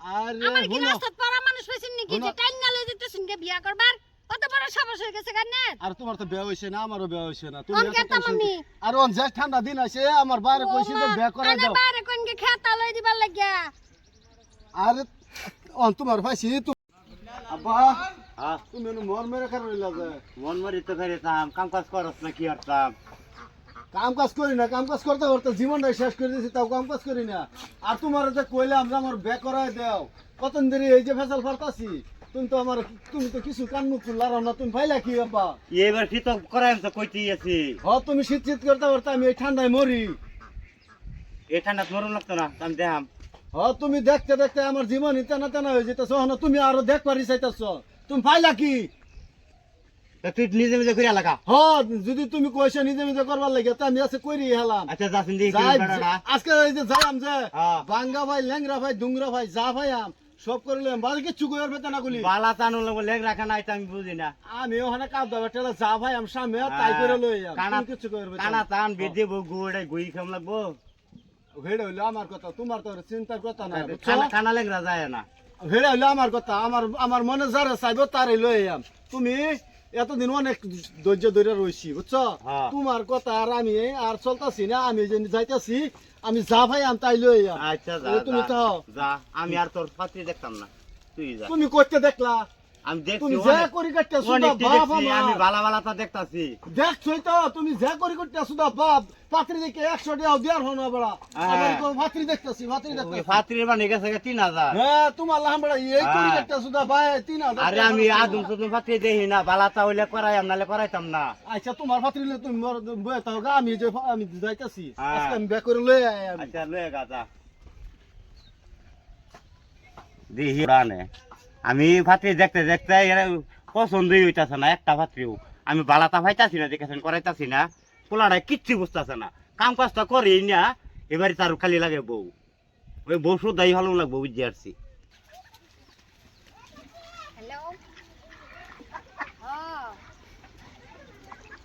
আরে আমার কি রাস্তাত পড়া মানুষ পেছেন নাকি? যে টাইম না বিয়া করবার? কত বড় সাহস হয়ে গেছে গানে আর তোমার তো বিয়ে হইছে না আমারও বিয়ে হইছে না। তুমি কোন আর অন যে ঠান্ডা দিন আছে আমার বাইরে কইছি তো বিয়ে করাই দাও। বারে কোন কে খেতা লই দিবার লাগিয়া। আর অন তোমার পাইছি তুমি আব্বা হ্যাঁ। তুমি এনে মর রইলা যে? মন মরি তো ফেরেতাম কাম কাজ করস না কি করতাম? কাম কাজ করি না কাম কাজ করতে করতে জীবনটাই শেষ করে দিয়েছি তাও কাম কাজ করি না। আর তোমার যে কইলাম যে আমার বে করাই দাও কতদিন ধরে এই যে ফেসাল ফারতাছি তুমি তো আমার তুমি তো কিছু কান মুখ লারাও না তুমি পাইলা কি আব্বা এবার শীত করাই তো কইতেই আছি। হ তুমি শীত শীত করতে করতে আমি এই ঠান্ডায় মরি। এ ঠান্ডা মরণ লাগতো না আমি দেখাম। হ তুমি দেখতে দেখতে আমার জীবন তেনা তেনা হয়ে যেতেছ না তুমি আরও দেখ পারি চাইতেছ তুমি পাইলা কি? তুই নিজে নিজে করে লাগা। হ যদি তুমি কইছো নিজে নিজে করবার লাগে তো আমি আছে কইরি হেলাম আচ্ছা যাচ্ছেন দেখি আজকে এই যে যাইম যে হ্যাঁ। বাঙ্গা ভাই ল্যাংরা ভাই ডুংরা ভাই যা ভাই আম সব বেতন না গুলি? বালা টানো লাগবো লেগ রাখা নাই আমি বুঝি না। আমি ওখানে কাপ দাবা টেলা যা ভাই আম সামনে তাই করে লই আম। কানা তুমি কিচ্ছু কইবার বেতন কানা টান বেঁধে গুড়ে গুই খাম লাগবো। হেড়ে হইল আমার কথা তোমার তো চিন্তার কথা না বুঝছ? কানা লেগরা যায় না। হেড়ে হইল আমার কথা আমার আমার মনে যারা চাইব তারে লই আম। তুমি এতদিন অনেক ধৈর্য ধরে রইছি বুঝছ? হ্যাঁ। তোমার কথা আর আমি আর চলতাছি না আমি যে যাইতাছি আমি যা ভাই আমি তাই লই আচ্ছা তুমি তো আমি আর তোর পাত্রী দেখতাম না তুই যা। তুমি করতে দেখলা? আমি দেখছি তুমি যা করি বাপ আমি বালা দেখতাছি। দেখছই তো তুমি যা করি কাটতে সুদা বাপ। পাত্রী দেখে একশো টাকা দেওয়ার হনো বড়া। তো পাত্রী দেখতেছি পাত্রী পাত্রীর গেছে গা তিন হাজার। হ্যাঁ তোমার লাহাম বড়া এই করি হ্যাঁ। কাটতে ভাই তিন হাজার আরে আমি খরচ আদম পাত্রী দেখি না বালাতা হইলে করাইম নালে করাইতাম না। আচ্ছা তোমার পাত্রী লে তুমি মোর বয়ে তাও গা আমি যে আমি যাইতাছি। হ্যাঁ। আজকে আমি বের করে লই আই আমি। আচ্ছা গাজা দেখি রানে আমি পাত্রী দেখতে দেখতে এরা পছন্দই হইতাছে না, একটা পাত্রীও আমি বালাতা ভাইতাছি না, দেখেছেন, করাইতাছি না। পোলাটা কিচ্ছু বুঝতেছে না। কাম কাজটা করি না, এবারে তার খালি লাগে বউ। ওই বউ শুধাই ভালো লাগবো, বুঝতে পারছি।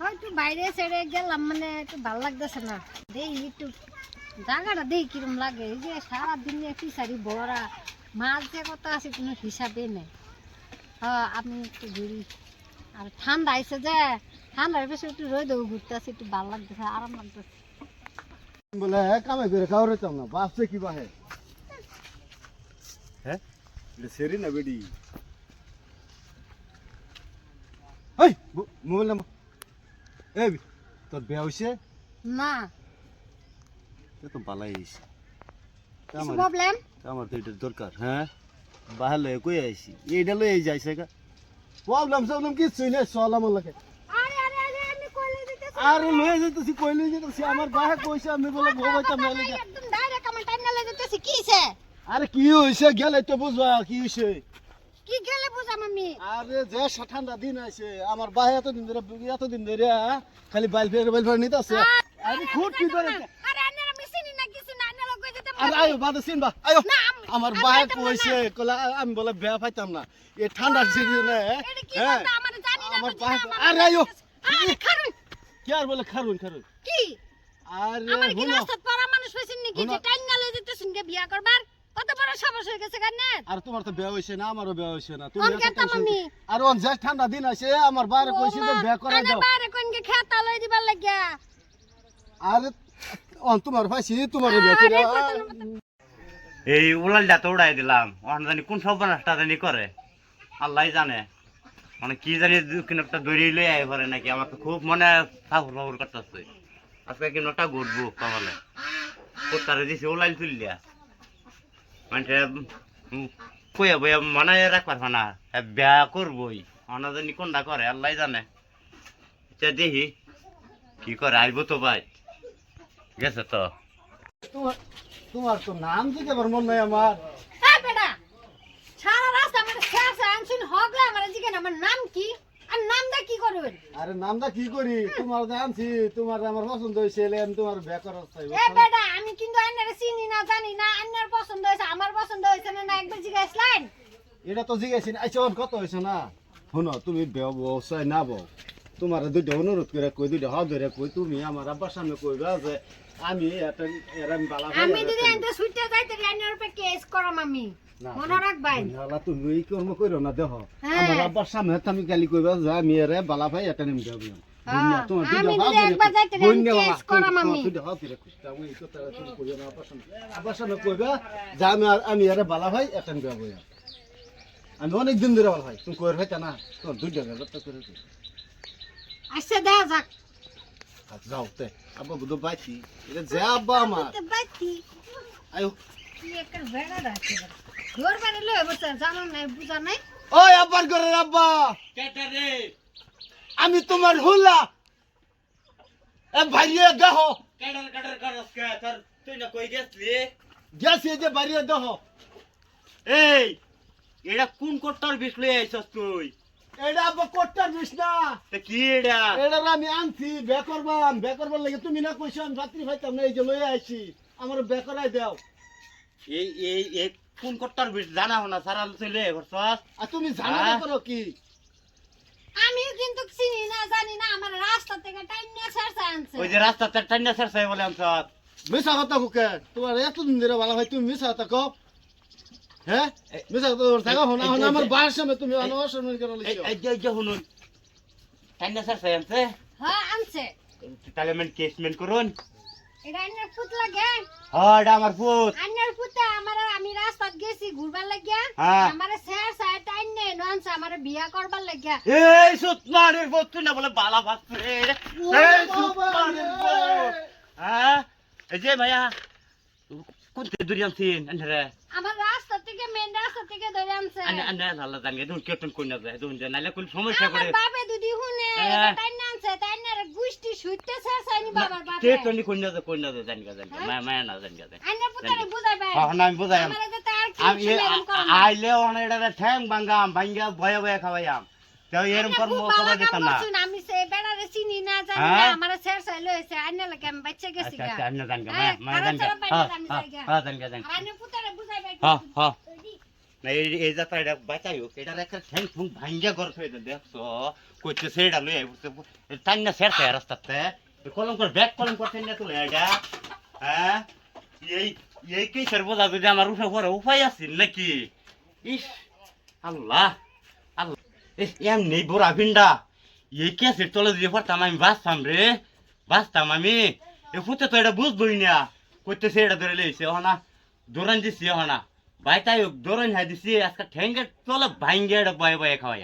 হয়তো বাইরে ছেড়ে গেলাম মানে একটু ভালো লাগতেছে না। দেই একটু জায়গাটা দেই কিরম লাগে। এই যে সারাদিন ফিসারি ভরা মাছ যে কত আছে কোনো হিসাবে নেই। হ্যাঁ আমি একটু ঘুরি। আর ঠান্ডা আইসে যে ঠান্ডার বেশি একটু রোদ ঘুরতেছে একটু ভালো লাগতেছে আরাম লাগতেছে। বলে কামে করে খাওয়ার হইতাম না বাপসে কি বাহে? হ্যাঁ? সেরি না বেডি? এই মোবাইল নাম্বার। এই তোর বিয়া হইছে? না। তো বালাই হইছে। প্রবলেম আমার তো এটা দরকার হ্যাঁ? বাহার লয়ে কই আইছি? এইটা লয়ে যাইছে গা। প্রবলেম প্রবলেম কিছুই নেই সলাম লাগে। আরে আরে আরে আমি কইলে দিতেছি। আর লয়ে যাইতেছি কই লয়ে আমার বাহে কইছে আমি বলে ভবাইতাম না লাগে একদম ডাইরেক্ট আমার টাইম না দিতেছি কিছে আরে কি হইছে? গেলে তো বুঝবা কি হইছে। কি গেলে বুঝাম আমি? আরে যে ঠান্ডা দিন আছে আমার বাহে এতদিন ধরে এতদিন ধরে আহ, খালি বাইল ফের বাইল ফের নিতে আছে আরে খুব কি করে আরে আন্নারা মিছিনি না কিছু না আন্নারা কই দিতে আরে আয়ো বাদে আমার কইছে কলা আমি বলে বেয়া পাইতাম না। এই ঠান্ডার সিজনে এটা হ্যাঁ। আমার আরে আয়ো। কি আর বলে খারুন খারুন? কি? আরে আমার কি হুনো। রাস্তাত পড়া মানুষ পেছেন নাকি যে হুনো। টাইম না লয়ে দিতেছেন কে বিয়া করবার? কত বড় সাহস হয়ে গেছে আর তোমার তো বিয়া হইছে না আমারও বিয়া হইছে না। তুমি আর যে ঠান্ডা দিন আছে আমার বাইরে কইছি তো বিয়া করাই দাও। বারে কোন কে খেতা লই দিবার লাগিয়া। আরে অন তোমার না, এই উলালটা তো উড়াই দিলাম ওখানে জানি কোন সব নাস্তা জানি করে। আল্লাহ জানে। মানে কি জানি কিন একটা দড়ি লই আই পারে নাকি আমার তো খুব মনে ফাহুর ফাহুর করতেছে। আজকে কিন একটা ঘুরবো কমলে কোথারে দিছে উলাইল তুললিয়া মানে কইয়া বইয়া মনে রাখবার না বিয়া করবই। অনা জানি কোনটা করে আল্লাহ জানে। আচ্ছা দেখি। কি করে আইব তো ভাই। গেছে তো। তোমার তোমার তো নাম দিতে নাই আমার। এই বেটা সারা রাস্তা আমার শেষ আনছুন হগলা আমার জিজ্ঞেস আমার নাম কি? আর নাম কি করবেন? আরে নামটা কি করি? তোমার জানছি তোমার আমার পছন্দ হয়েছে এলে আমি তোমার বিয়া করার এ বেটা আমি কিন্তু আন্নারে চিনি না জানি না আন্নার পছন্দ হয়েছে আমার পছন্দ হয়েছে না না একবার জিজ্ঞাসলেন? এটা তো জিজ্ঞাসি না আচ্ছা কত হয়েছে না। শোনো তুমি চাই না বউ তোমার দুইটা অনুরোধ করে কই দুইটা হাত ধরে কই তুমি আমার আব্বার সামনে কইবা যে আমি একটা এর আমি বালা ভাই আমি যদি একটা- আনতে সুইটটা যাইতে আন্নার উপরে কেস করাম আমি। না, মনে রাখবাই তুমি এই কর্ম করো না দেহ। হ্যাঁ। আমার আব্বার সামনে তো আমি গালি কইবা যা মেয়েরে বালা ভাই এটা নিম দেব হ্যাঁ, আমি যদি একবার যাইতে রে, আমি কেস করাম আমি। আব্বার সামনে। কইবা যা আমি আমি আরে বালা ভাই এটা নিম দেব আমি অনেক দিন ধরে বালা ভাই তুমি কইর ভাই না তোর দুই টাকা ব্যবস্থা করে আচ্ছা দেখা যাক। যাও তে আব্বা বুধ বাইছি এটা যে আব্বা আমার। তো বাতি। আয়ো কি একটা বেড়া রাখছে ঘর বাড়ি লয়ে বসে জানো নাই বুঝা নাই? ওই আব্বার ঘরের আব্বা। আমি তোমার হুলা। এ ভাইয়ে দেহ কাটার কাটার করস কে তোর তুই না কই গেছলি গেছে যে বাড়িয়ে দেহ এই এটা কোন কোট্টার বিষ লই আইছস তুই? এটা আব্বা কোট্টার বিষ না। তে কি এটা? এটা আমি আনছি বে করবাম বে করবার লাগে তুমি না কইছো আমি রাত্রি ভাইতাম না এই যে লইয়া আইছি। আমার বে করাই দাও। এই এই এই কোন কোট্টার বিষ জানা হনা সারা চলে করছস আর তুমি জানো না হ্যাঁ? করো কি? আমিও কিন্তু চিনি না জানি না আমার রাস্তা থেকে টাইম নিয়ে ছেড়ছে আনছে। ওই যে রাস্তাতে টান্না সারছাই বলে আমছস মিশা কথা কুকে তোমার এতদিন ধরে ভালো ভাই তুমি মিশা কথা কও। হ্যাঁ? মিশা কথা থাকা হনা হনা আমার তুমি করে এই যে যে হ্যাঁ আনছে। তাহলে মেন কেসমেন্ট করুন। এটা আইনের ফুট লাগে। হ্যাঁ এটা আমার পুত আইনের ফুটে আমার আমি রাস্তাত গেছি ঘুরবার লাগিয়া। হ্যাঁ। আমার স্যার স্যার টাইম নেই ননছে আমার বিয়া করবার লাগিয়া। এই সুতমানের তুই না বলে বালা ভাবছে এই সুতমানের পুত হ্যাঁ? এই যে ভাইয়া কোন থেকে দূরে আনছিন? আন্ধারে আমার রাস্তা থেকে মেন রাস্তা থেকে ধরে আনছে আন্না আন্না আল্লাহ জানগে তুমি কেতন কই না যায় তুমি নালে কোন সমস্যা করে। বাপে দুদি হুনে হ্যাঁ। টাইম আনছে টাইম না গুষ্টি সুইতে ছেড়ছাইনি বাবার বাপে। কেতন কই না যায় কই না যায় জানগা জানগা মায়া মায়া না জানগা যায় আইনের ফুটারে বুঝাই ভাই হ্যাঁ না আমি বুঝাই কি আমি না। আইলে ওখানে এটা ঠ্যাং ভাঙ্গাম ভাঙ্গা ভয়ে ভয়ে খাওয়াইয়াম তো ভালো করা যেত কাম না। আমি সে বেড়ারে চিনি না জানি হ্যাঁ? না আমার ছেড়ছাই লইছে আইনের লাগে আমি বাচ্চা গেছি আচ্ছা গা। আচ্ছা আন্না হ্যাঁ, মায়া খারাপ জানগা। ছাড়া পাইলে হ্যাঁ হ্যাঁ। হ্যাঁ জানগা আর আইনের ফুটারে বুঝাই ভাই হ্যাঁ হ্যাঁ। না, এই যাত্রা এটা বাঁচাই হোক, এটার একটা ঠ্যাং ঠুং ভাঙ্গা ঘর দেখছ? কইতে সেটা লই আইবছে টান না সেরতে রাস্তাতে। কলম কর ব্যাক কলম করতে না তুই এটা হ্যাঁ? এই এই কি সর্ব যা যদি আমার উঠে পড়ে, উপায় আছে নাকি? ইস, আল্লাহ আল্লাহ। ইস এম নেই বড় ভিন্ডা, এই কেসের তলে দিয়ে পড়তাম, আমি বাঁচতাম রে, বাঁচতাম আমি। এ ফুটে তো এটা বুঝবই না। কইতে সেটা ধরে লইছে হনা দৌড়ান দিছি হনা বাইতাই দৌড়ান হ্যাঁ দিছি আজকে ঠেঙ্গে চলে ভাঙ্গে বয়ে বয়ে খাওয়াই